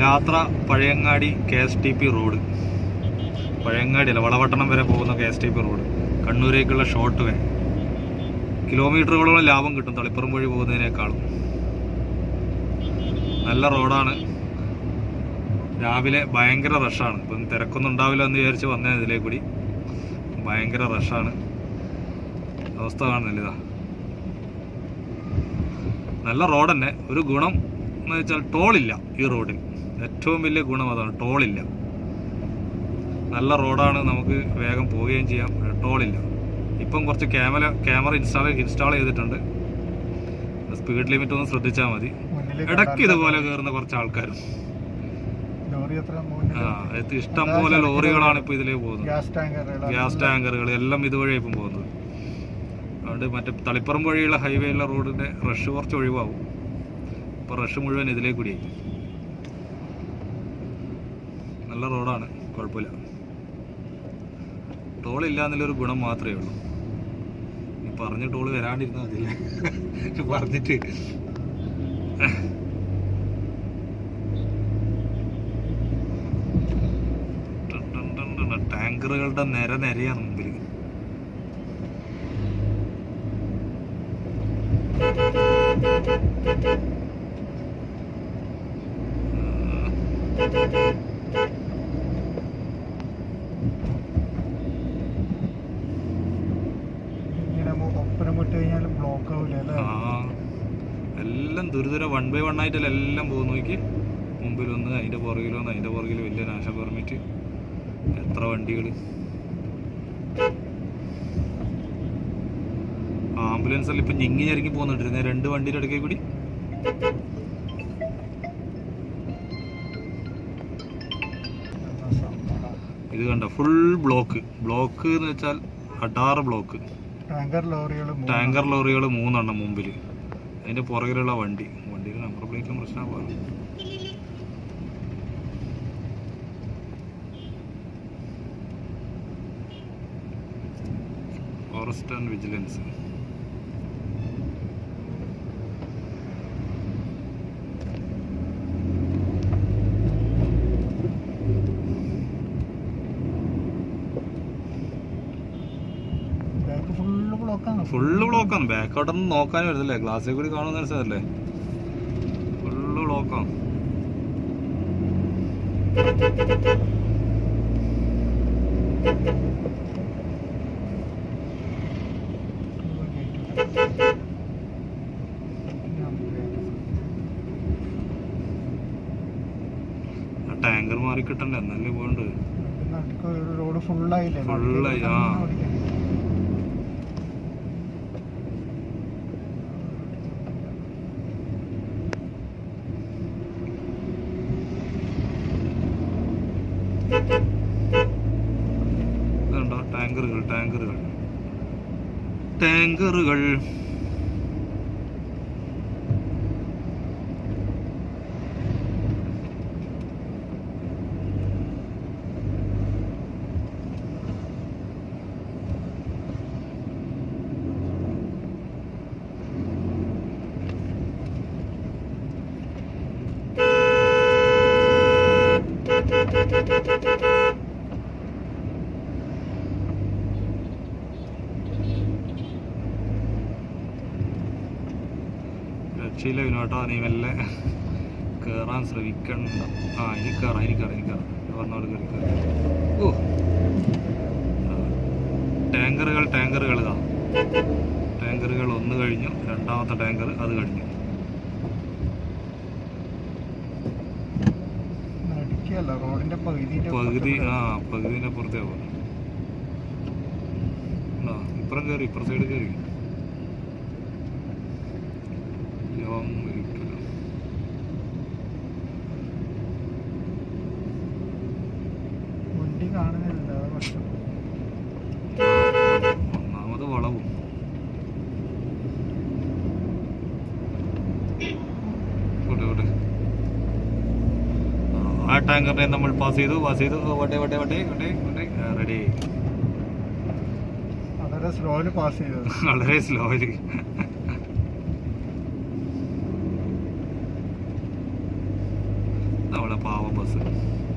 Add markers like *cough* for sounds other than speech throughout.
ലാത്ര Pazhayangadi K S T P road. Pazhayangadi അല്ല വളവട്ടണം വരെ പോകുന്ന K S T P road. കണ്ണൂരേക്കുള്ള short way കിലോമീറ്ററുകളോളം ലാഭം കിട്ടും തളിപ്പുറം വഴി പോകുന്നതിനേക്കാളും. നല്ല റോഡാണ്. രാവിലെ ഭയങ്കര റഷാണ് ഇപ്പം തിരക്കൊന്നും ഉണ്ടാവില്ല എന്ന് വിചാരിച്ച് വന്നേ ഇതിലേ കൂടി. ഭയങ്കര റഷാണ് അവസ്ഥ കാണുന്നില്ല ഇതാ. നല്ല റോഡ് തന്നെ ഒരു ഗുണം എന്ന് വെച്ചാൽ ടോളില്ല ഈ റോഡിൽ. ഏറ്റവും വലിയ ഗുണം അതാണ് ടോളില്ല നല്ല റോഡാണ് നമുക്ക് വേഗം പോവുകയും ചെയ്യാം. ടോളില്ല ഇപ്പം കുറച്ച് ക്യാമറ ക്യാമറ ഇൻസ്റ്റാൾ ഇൻസ്റ്റാൾ ചെയ്തിട്ടുണ്ട്. സ്പീഡ് ലിമിറ്റ് ഒന്ന് ശ്രദ്ധിച്ചാൽ മതി. ഇടയ്ക്ക് ഇതുപോലെ കയറുന്ന കുറച്ച് ആൾക്കാരും. ആ ഇഷ്ടം പോലെ ലോറികളാണ് ഇപ്പോൾ ഇതിലേക്ക് പോകുന്നത്. ഗ്യാസ് ടാങ്കറുകൾ എല്ലാം ഇതുവഴി ഇപ്പം പോകുന്നത്. അതുകൊണ്ട് മറ്റേ തളിപ്പുറം വഴിയുള്ള ഹൈവേയിലെ റോഡിന്റെ റഷ് കുറച്ച് ഒഴിവാകും. അപ്പൊ റഷ് മുഴുവൻ ഇതിലേക്ക് കൂടിയായി നല്ല റോഡാണ് കുഴപ്പമില്ല. ടോളില്ല എന്നുള്ളൊരു ഗുണം മാത്രമേ ഉള്ളൂ. ഈ പറഞ്ഞ ടോൾ വരാണ്ടിരുന്നാൽ അതില്ല *laughs* പറഞ്ഞിട്ട്. ടാങ്കറുകളുടെ നിര നിരയാണ് മുമ്പിൽ ഇങ്ങനെ മു- ഒപ്പരം വിട്ട് കഴിഞ്ഞാൽ ബ്ലോക്ക് ആവില്ല അല്ലേ ആ എല്ലാം ദുരിതര വൺ ബൈ വൺ ആയിട്ടല്ല എല്ലാം പോകുന്നു നോക്കി. മുമ്പിലൊന്ന് അതിന്റെ പുറകിലൊന്ന് അതിന്റെ പുറകിൽ വലിയ നാശ പെർമിറ്റ് എത്ര വണ്ടികൾ ആംബുലൻസ് എല്ലാം ഇപ്പം ഞെങ്ങി ഞെരങ്ങി പോകുന്നുണ്ടിരുന്നേ രണ്ട് വണ്ടിയുടെ ഇടയ്ക്ക് കൂടി. ഇത് കണ്ട? ഫുൾ ബ്ലോക്ക് ബ്ലോക്ക് എന്ന് വെച്ചാൽ അടാറ് ബ്ലോക്ക് ടാങ്കർ ലോറികൾ ടാങ്കർ ലോറികൾ മൂന്നെണ്ണം മുമ്പിൽ അതിന്റെ പുറകിലുള്ള വണ്ടി. വണ്ടിയുടെ നമ്പർ പ്ലേറ്റിലും പ്രശ്നമാകുമല്ലോ ഫോറസ്റ്റ് ആൻഡ് വിജിലൻസ് ഫുള്ള് ബ്ലോക്കാണ് ബാക്ക് ബ്ലോക്കാണ് ബാക്കോട്ടൊന്നും നോക്കാനും വരുന്നില്ലേ ഗ്ലാസ്സിൽ കൂടി കാണുന്ന മനസ്സിലല്ലേ ഫുള്ള് ബ്ലോക്കാണ് ആ ടാങ്കർ മാറി കിട്ടണ്ടേ എന്നല്ലേ പോകണ്ട് റോഡ് ഫുള്ളായില്ലേ ഫുള്ളായി, ആ. ഇതുണ്ടോ ടാങ്കറുകൾ ടാങ്കറുകൾ ടാങ്കറുകൾ രക്ഷയില്ല വിനോട്ടാ നീ മെല്ലെ കയറാൻ ശ്രമിക്കണ്ട. ആ ഇനി കയറാം ഇനി കയറാം ഇനി കയറാം പറഞ്ഞോട് കയറി കയറി ഓ. ടാങ്കറുകൾ ടാങ്കറുകൾ ഇതാ. ടാങ്കറുകൾ ഒന്ന് കഴിഞ്ഞു രണ്ടാമത്തെ ടാങ്കർ അത് കഴിഞ്ഞു. പകുതി ആ പകുതിന്റെ പുറത്തേ പോകും ഇപ്പുറം കയറി ഇപ്പുറം സൈഡ് കയറി ലോങ് വെഹിക്കിൾ വണ്ടി കാണുന്നില്ല പ്രശ്നം ഒന്നാമത് വളവും. ആ ടാങ്കറിനെ നമ്മൾ പാസ് ചെയ്തു പാസ് ചെയ്തു. വട്ടെ വട്ടെ വട്ടെ വട്ടെ വട്ടെ റെഡി വളരെ സ്ലോയിൽ പാസ് ചെയ്തു വളരെ സ്ലോയിൽ നമ്മളെ പാവം ബസ്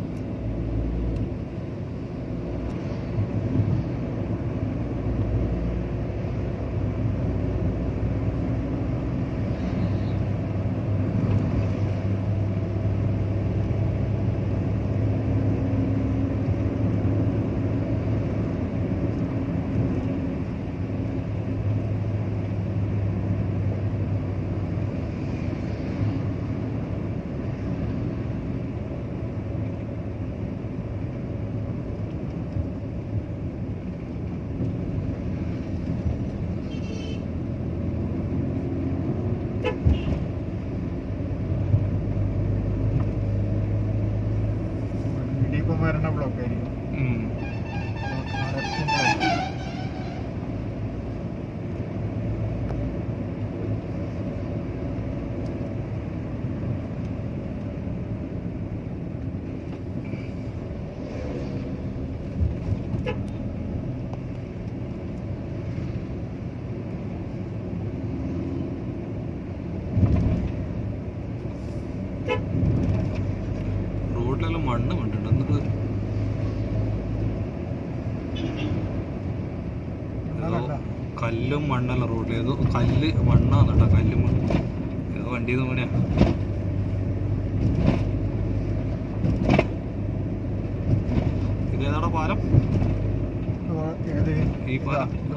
കല്ലും മണ്ണല്ല റോഡിൽ ഏതോ കല്ല് മണ്ണാന്ന് കേട്ടോ കല്ലും മണ്ണ്. ഏതോ വണ്ടി പോലെയാ ഇതേതാടാ പാലം?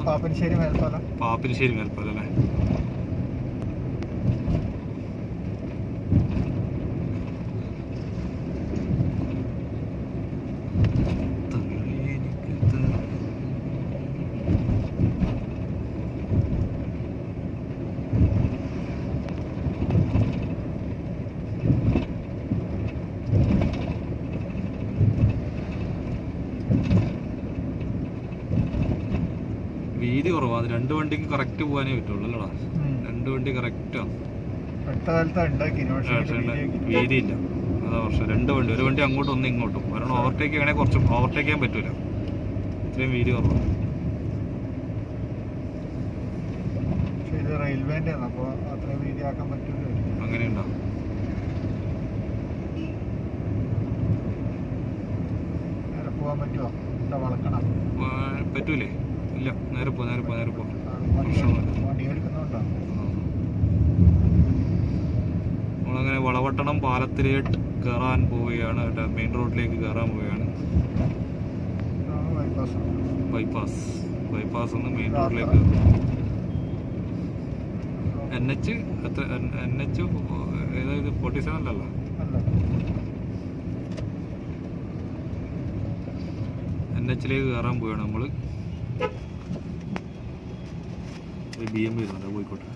പാപ്പനശ്ശേരി മേൽപ്പാലം. പാപ്പിനിശ്ശേരി മേൽപ്പാലം അല്ലേ? വീതി കുറവാ. അത് രണ്ട് വണ്ടിക്ക് കറക്റ്റ് പോകാനേ പറ്റുള്ളൂ അല്ലടാ. രണ്ട് വണ്ടി കറക്റ്റാണ് വീതിയില്ല. അതാ പ്രശ്നം രണ്ട് വണ്ടി. ഒരു വണ്ടി അങ്ങോട്ടും ഒന്ന് ഇങ്ങോട്ടും. കാരണം ഓവർടേക്ക് ചെയ്യണേ കുറച്ച് ഓവർടേക്ക് ചെയ്യാൻ പറ്റൂല. ഇത്രയും വീതി കുറവാണ് റെയിൽവേന്റെ പറ്റില്ല അങ്ങനെയുണ്ടോ? പോകാൻ പറ്റുമോ വളക്കണം? പറ്റൂലേ. ഇല്ല നേരെ പോ നേരെ പോ നേരെ പോ. നമ്മളങ്ങനെ വളവട്ടണം പാലത്തിലേക്ക് കയറാൻ പോവുകയാണ് മെയിൻ റോഡിലേക്ക് കയറാൻ പോവുകയാണ്. ബൈപ്പാസ്. ബൈപ്പാസ് ഒന്ന് മെയിൻ റോഡിലേക്ക് എൻ എച്ച് എത്ര എൻ എച്ച് ഏതായത് ഫോർട്ടി അല്ല എൻ എച്ചിലേക്ക് കയറാൻ പോവുകയാണ് നമ്മൾ ബി എം വരുന്നുണ്ട് പോയിക്കോട്ടെ.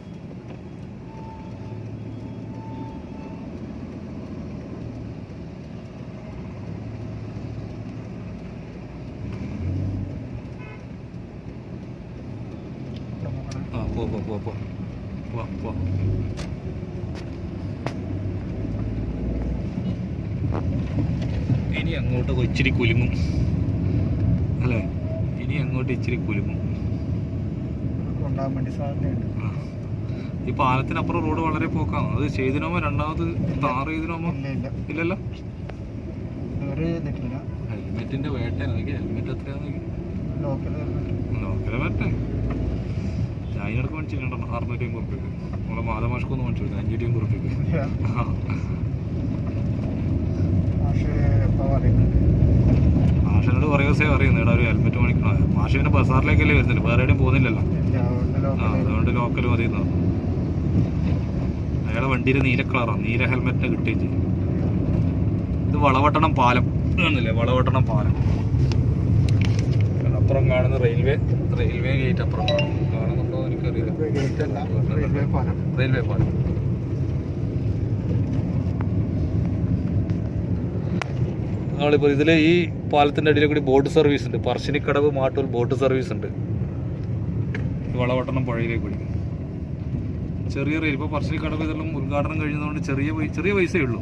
ആ പോ പോ പോ പോ. പോ പോ. ഇനി അങ്ങോട്ട് ഇച്ചിരി കുലുങ്ങും. അല്ലേ? ഇനി അങ്ങോട്ട് ഇച്ചിരി കുലുങ്ങും. കൊണ്ടുപോകാൻ വേണ്ടി സാധ്യതയുണ്ട്. ഈ പാലത്തിനപ്പുറം റോഡ് വളരെ പോക്കാണ്. അത് ചെയ്തിനോമോ രണ്ടാമത് താറ് ചെയ്തിനോമോ? ഇല്ലല്ലോ? ഹെൽമെറ്റിന്റെ വേട്ട നോക്കി ഹെൽമെറ്റ് എത്രയാ നോക്കി ലോക്കൽ വേട്ടെ മേടിച്ചിട്ടുണ്ടോ അറുന്നൂറ്റി അമ്പത് റുപ്യക്ക് നമ്മളെ മാതമാഷ്കൊന്ന് മേടിച്ചു അഞ്ഞൂറ്റി അമ്പത് റുപ്യക്ക് മാഷിനോട് കുറേ ദിവസമേ അറിയുന്നു ഒരു ഹെൽമെറ്റ് മേടിക്കണോ? മാഷ് പിന്നെ ബസാറിലേക്കല്ലേ വരുന്നില്ല വേറെ എവിടെയും പോകുന്നില്ലല്ലോ. അതുകൊണ്ട് ആ ലോക്കൽ മതി. അയാളെ വണ്ടിയിൽ നീല കളറാണ് നീല ഹെൽമെറ്റ് കിട്ടുകയും ചെയ്യും. ഇത് വളവട്ടണം പാലം ഇതാണല്ലേ വളവട്ടണം പാലം. അപ്പുറം കാണുന്ന റെയിൽവേ റെയിൽവേ ഗേറ്റ് അപ്പുറം കാണും കാണുന്നുണ്ടോ എനിക്കറിയില്ല. റെയിൽവേ പാലം. റെയിൽവേ പാലം. നമ്മളിപ്പോൾ ഇതിൽ ഈ പാലത്തിന്റെ അടിയിൽ കൂടി ബോട്ട് സർവീസ് ഉണ്ട്. പറശ്ശിനിക്കടവ് മാട്ടൂർ ബോട്ട് സർവീസ് ഉണ്ട്. വളവട്ടണം പുഴയിലേക്ക് കൂടി ചെറിയ റേറ്റ് ഇപ്പോൾ പറശ്ശിനിക്കടവ് ഇതെല്ലാം ഉദ്ഘാടനം കഴിഞ്ഞതുകൊണ്ട് ചെറിയ ചെറിയ പൈസയേ ഉള്ളൂ.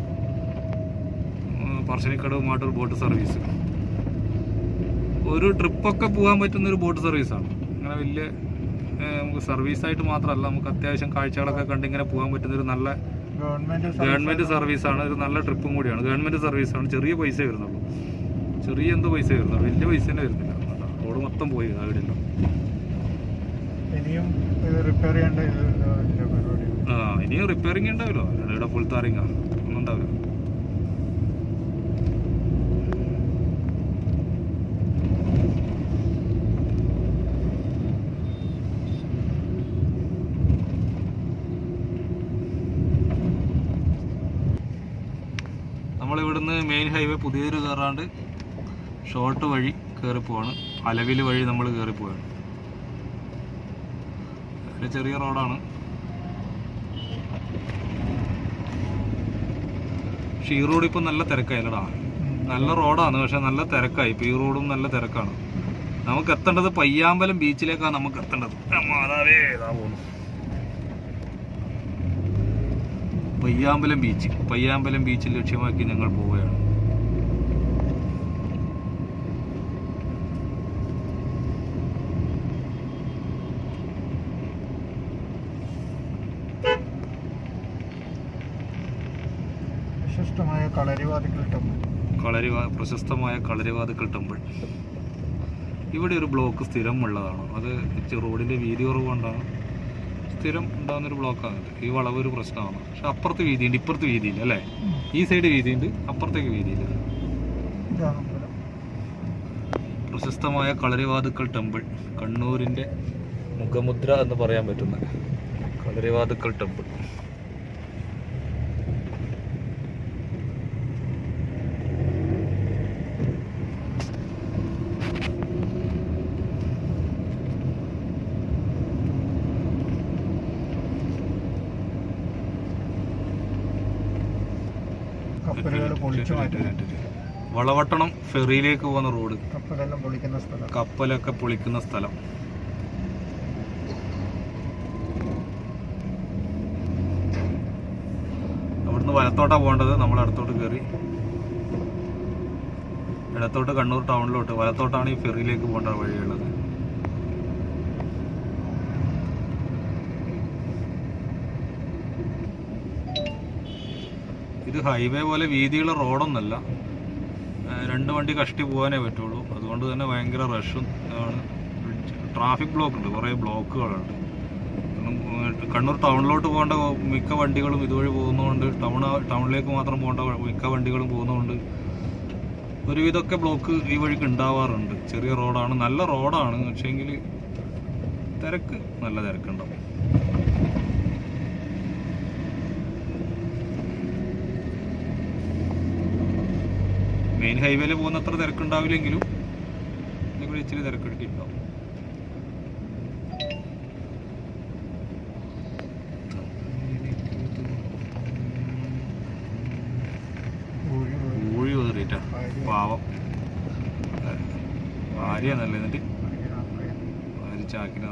Parassinikkadavu Mattool boat service. ഒരു ട്രിപ്പൊക്കെ പോകാൻ പറ്റുന്ന ഒരു ബോട്ട് സർവീസാണ്. അങ്ങനെ വലിയ നമുക്ക് സർവീസായിട്ട് മാത്രമല്ല നമുക്ക് അത്യാവശ്യം കാഴ്ചകളൊക്കെ കണ്ട് ഇങ്ങനെ പോകാൻ പറ്റുന്ന ഒരു നല്ല ഗവൺമെന്റ് ഗവൺമെന്റ് സർവീസാണ് ഒരു നല്ല ട്രിപ്പും കൂടിയാണ്. ഗവൺമെന്റ് സർവീസാണ്. ചെറിയ പൈസ വരുന്നുള്ളൂ. ചെറിയ എന്തോ പൈസ വരുന്നുള്ളൂ. വലിയ പൈസ തന്നെ വരുന്നില്ല? റോഡ് മൊത്തം പോയി അവിടെയല്ലോ ഇനിയും റിപ്പയർ ചെയ്യേണ്ട ഇത് ഇതിന്റെ പരിപാടി ആ ഇനി റിപ്പയറിങ് ഉണ്ടാവില്ലോ ഇവിടെ ഫുൾ താറിങ്ങ ഒന്നും ഉണ്ടാവില്ല നമ്മളിവിടുന്ന് മെയിൻ ഹൈവേ പുതിയൊരു കയറാണ്ട് ഷോർട്ട് വഴി കയറി പോവാണ് അലവിൽ വഴി നമ്മൾ കയറി പോവാണ് ഒരു ചെറിയ റോഡാണ്. പക്ഷെ ഈ റോഡ് ഇപ്പം നല്ല തിരക്കായില്ലടാ. നല്ല റോഡാണ് പക്ഷെ നല്ല തിരക്കായി. ഇപ്പം ഈ റോഡും നല്ല തിരക്കാണ്. നമുക്ക് എത്തേണ്ടത് പയ്യാമ്പലം ബീച്ചിലേക്കാണ് നമുക്ക് എത്തേണ്ടത്. പയ്യാമ്പലം ബീച്ച്. പയ്യാമ്പലം ബീച്ചിൽ ലക്ഷ്യമാക്കി ഞങ്ങൾ പോവുകയാണ്. വിശിഷ്ടമായ കളരിവാദികൾ ടെമ്പിൾ. കളരിവാ പ്രശസ്തമായ കളരിവാതുക്കൾ ടെമ്പിൾ. ഇവിടെ ഒരു ബ്ലോക്ക് സ്ഥിരം ഉള്ളതാണ്. അത് റോഡിന്റെ റോഡിന്റെ വീതി കുറവ് കൊണ്ടാണ് സ്ഥിരം ഉണ്ടാകുന്നൊരു ബ്ലോക്കാണ് ഈ വളവ് ഒരു പ്രശ്നമാണ്. പക്ഷെ അപ്പുറത്ത് വീതിയുണ്ട് ഇപ്പുറത്ത് വീതിയില്ല അല്ലേ? ഈ സൈഡ് വീതിയുണ്ട് അപ്പുറത്തേക്ക് വീതിയില്ല. പ്രശസ്തമായ കളരിവാതുക്കൾ ടെമ്പിൾ. കണ്ണൂരിന്റെ മുഖമുദ്ര എന്ന് പറയാൻ പറ്റുന്ന കളരിവാതുക്കൾ ടെമ്പിൾ. പൊളിച്ചു വളവട്ടണം ഫെറിയിലേക്ക് പോകുന്ന റോഡ്. കപ്പലെല്ലാം പൊളിക്കുന്ന സ്ഥലം. കപ്പലൊക്കെ പൊളിക്കുന്ന സ്ഥലം. അവിടുന്ന് വലത്തോട്ടാ പോകേണ്ടത്. നമ്മൾ അടുത്തോട്ട് കയറി ഇടത്തോട്ട് കണ്ണൂർ ടൗണിലോട്ട്. വലത്തോട്ടാണ് ഈ ഫെറിയിലേക്ക് പോകേണ്ട വഴിയുള്ളത്. ഇത് ഹൈവേ പോലെ വീതിയുള്ള റോഡൊന്നല്ല രണ്ട് വണ്ടി കഷ്ടി പോകാനേ പറ്റുള്ളൂ. അതുകൊണ്ട് തന്നെ ഭയങ്കര റഷും ആണ് ട്രാഫിക് ബ്ലോക്ക് ഉണ്ട് കുറേ ബ്ലോക്കുകളുണ്ട് കണ്ണൂർ ടൗണിലോട്ട് പോകേണ്ട മിക്ക വണ്ടികളും ഇതുവഴി പോകുന്നതുകൊണ്ട് ടൗൺ ടൗണിലേക്ക് മാത്രം പോകേണ്ട മിക്ക വണ്ടികളും പോകുന്നതുകൊണ്ട് ഒരുവിധമൊക്കെ ബ്ലോക്ക് ഈ വഴിക്ക് ഉണ്ടാവാറുണ്ട്. ചെറിയ റോഡാണ് നല്ല റോഡാണ് പക്ഷേങ്കിൽ തിരക്ക് നല്ല തിരക്കുണ്ടാവും. മെയിൻ ഹൈവേയിൽ പോകുന്ന അത്ര തിരക്കുണ്ടാവില്ലെങ്കിലും ഇവിടെ ഇച്ചിരി തിരക്കെടുത്തിട്ടുണ്ടാവും ഊഴി കയറിയിട്ടാ പാവം. ഭാര്യയാണല്ലേ എന്നിട്ട്? ഭാര്യ ചാക്കിന്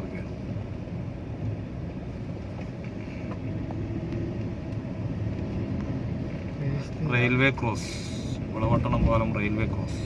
റെയിൽവേ ക്രോസ്. വളവട്ടണം പാലം railway cross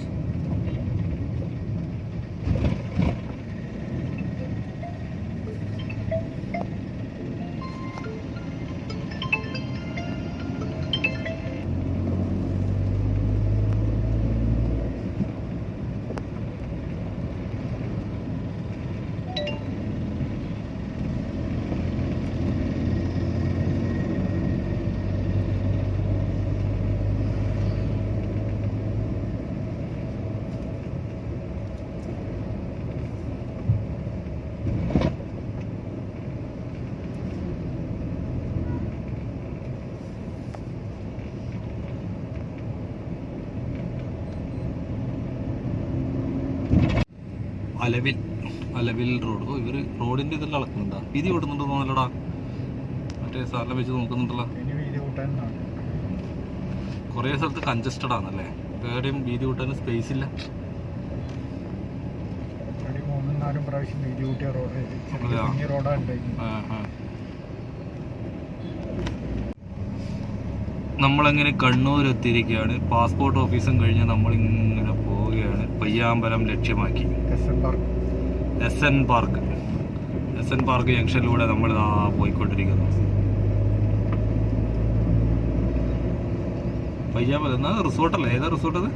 Alavil Alavil road. ഓ ഇവർ റോഡിന്റെ ഇതെല്ലാം അളക്കുന്നുണ്ടാ വീതി ഓടുന്നുണ്ടോ തോന്നലടാ മറ്റേ സാറിനെ വെച്ച് നോക്കുന്നുണ്ടല്ലോ. കുറേ സ്ഥലത്ത് കൺജസ്റ്റഡ് ആണല്ലേ? വേറെയും വീതി കൂട്ടാൻ സ്പേസ് ഇല്ല. മൂന്നും നാലും പ്രാവശ്യം വീതി കൂട്ടിയ റോഡ്. റോഡാണ് ഉണ്ടായിരുന്നു നമ്മളങ്ങനെ കണ്ണൂർ എത്തിയിരിക്കുകയാണ് പാസ്പോർട്ട് ഓഫീസും കഴിഞ്ഞ് നമ്മളിങ്ങനെ പോവുകയാണ്. പയ്യാമ്പലം ലക്ഷ്യമാക്കി. S N park. S N park. ജംഗ്ഷനിലൂടെ നമ്മൾ പോയിക്കൊണ്ടിരിക്കുന്നു. പയ്യാമ്പലം എന്നാ റിസോർട്ടല്ലേ? ഏതാ റിസോർട്ട് അത്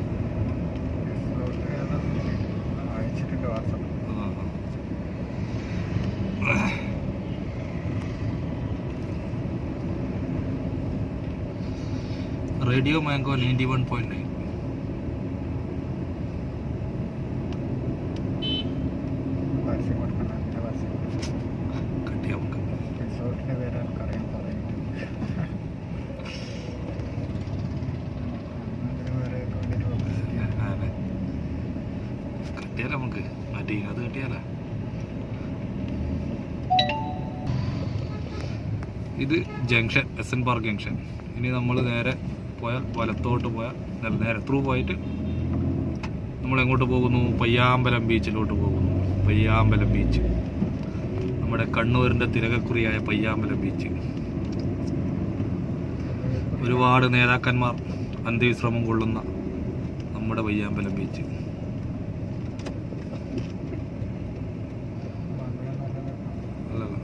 radio mango ninety one point nine. നമുക്ക്? ഇത് junction S N park junction. ഇനി നമ്മൾ നേരെ പോയാൽ വലത്തോട്ട് പോയ നേരെ ത്രൂ പോയിട്ട് നമ്മൾ എങ്ങോട്ട് പോകുന്നു? പയ്യാമ്പലം ബീച്ചിലോട്ട് പോകുന്നു. പയ്യാമ്പലം ബീച്ച് നമ്മുടെ കണ്ണൂരിന്റെ തിരകക്കുറിയായ പയ്യാമ്പലം ബീച്ച് ഒരുപാട് നേതാക്കന്മാർ അന്ത്യവിശ്രമം കൊള്ളുന്ന നമ്മുടെ പയ്യാമ്പലം ബീച്ച് വളരെ നല്ലതാണ്. അല്ലല്ലോ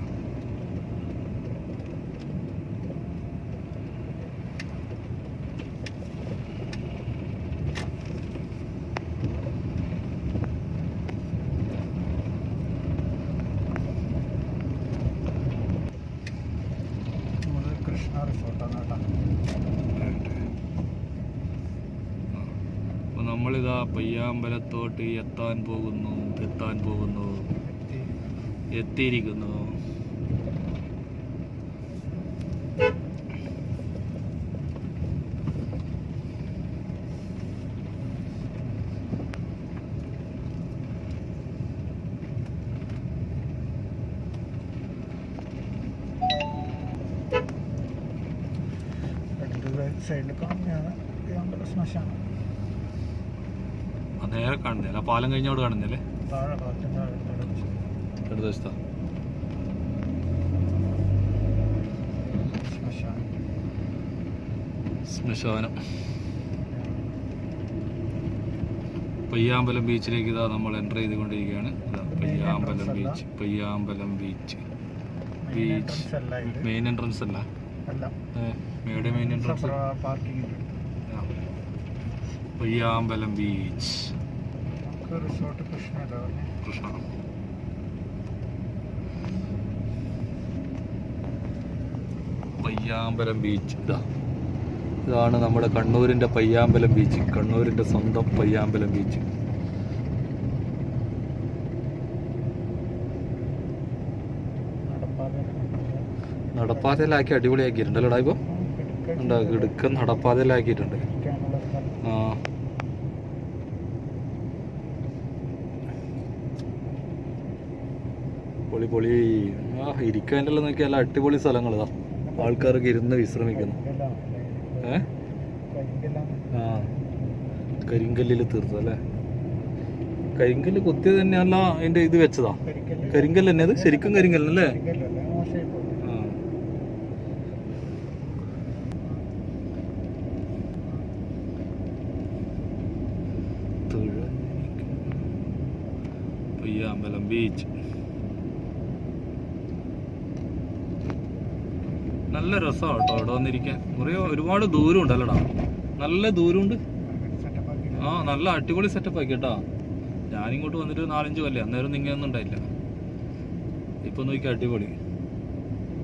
നമ്മൾ കൃഷ്ണ റിസോർട്ടാണ് കേട്ടോ അപ്പോൾ നമ്മളിതാ പയ്യാമ്പലത്തോട്ട് എത്താൻ പോകുന്നു എത്താൻ പോകുന്നു എത്തിയിരിക്കുന്നു ഇടത് സൈഡിൽ കാണുന്നതാണ് നമ്മുടെ ശ്മശാനം ആ നേരെ കാണുന്നില്ല? കഴിഞ്ഞ പാലം കഴിഞ്ഞോട് കാണുന്നില്ലേ വെച്ച്. ശ്മശാനം. പയ്യാമ്പലം ബീച്ചിലേക്ക് ഇതാ നമ്മൾ എന്റർ ചെയ്തുകൊണ്ടിരിക്കുകയാണ്. Payyambalam beach. Payyambalam beach. Beach main entrance അല്ല അല്ല. മേയുടെ main entrance parking Payyambalam beach. Resort കൃഷ്ണല്ലോ Krishna Payyambalam beach ഇതാ. ഇതാണ് നമ്മുടെ കണ്ണൂരിന്റെ പയ്യാമ്പലം ബീച്ച് കണ്ണൂരിന്റെ സ്വന്തം പയ്യാമ്പലം ബീച്ച് നടപ്പാതെ നടപ്പാതയിലാക്കി അടിപൊളിയാക്കിയിട്ടുണ്ടല്ലോ ഇപ്പോൾ ഉണ്ടോ ഇടുക്ക നടപ്പാതയിലാക്കിയിട്ടുണ്ട് ഇരിക്കാനുള്ള സ്ഥലം ആ പൊളി പൊളി. ആ ഇരിക്കാനെല്ലാം നോക്കിയാൽ അടിപൊളി സ്ഥലങ്ങളാ. ആൾക്കാർക്ക് ഇരുന്ന് വിശ്രമിക്കുന്നു? ഏ? ആ കരിങ്കല്ലിൽ തീർത്തല്ലേ കരിങ്കല്ല് കുത്തിയത് തന്നെയല്ല അതിന്റെ ഇത് വെച്ചതാ. കരിങ്കല്ല് തന്നെ അത്? ശരിക്കും കരിങ്കല്ലല്ലേ കരിങ്കല്ലല്ലേ മോശമായി പോയി ആ പയ്യാമ്പലം ബീച്ച് നല്ല രസമാണ് കേട്ടോ അവിടെ വന്നിരിക്കാൻ. കുറേ ഒരുപാട് ദൂരം അല്ലടാ നല്ല ദൂരമുണ്ട്. ആ നല്ല അടിപൊളി സെറ്റപ്പ് ആക്കി കേട്ടാ ഞാനിങ്ങോട്ട് വന്നിട്ട് നാലഞ്ച് കൊല്ലം അന്നേരം ഇങ്ങനെയൊന്നും ഉണ്ടായില്ല. ഇപ്പൊ നോക്കി അടിപൊളി.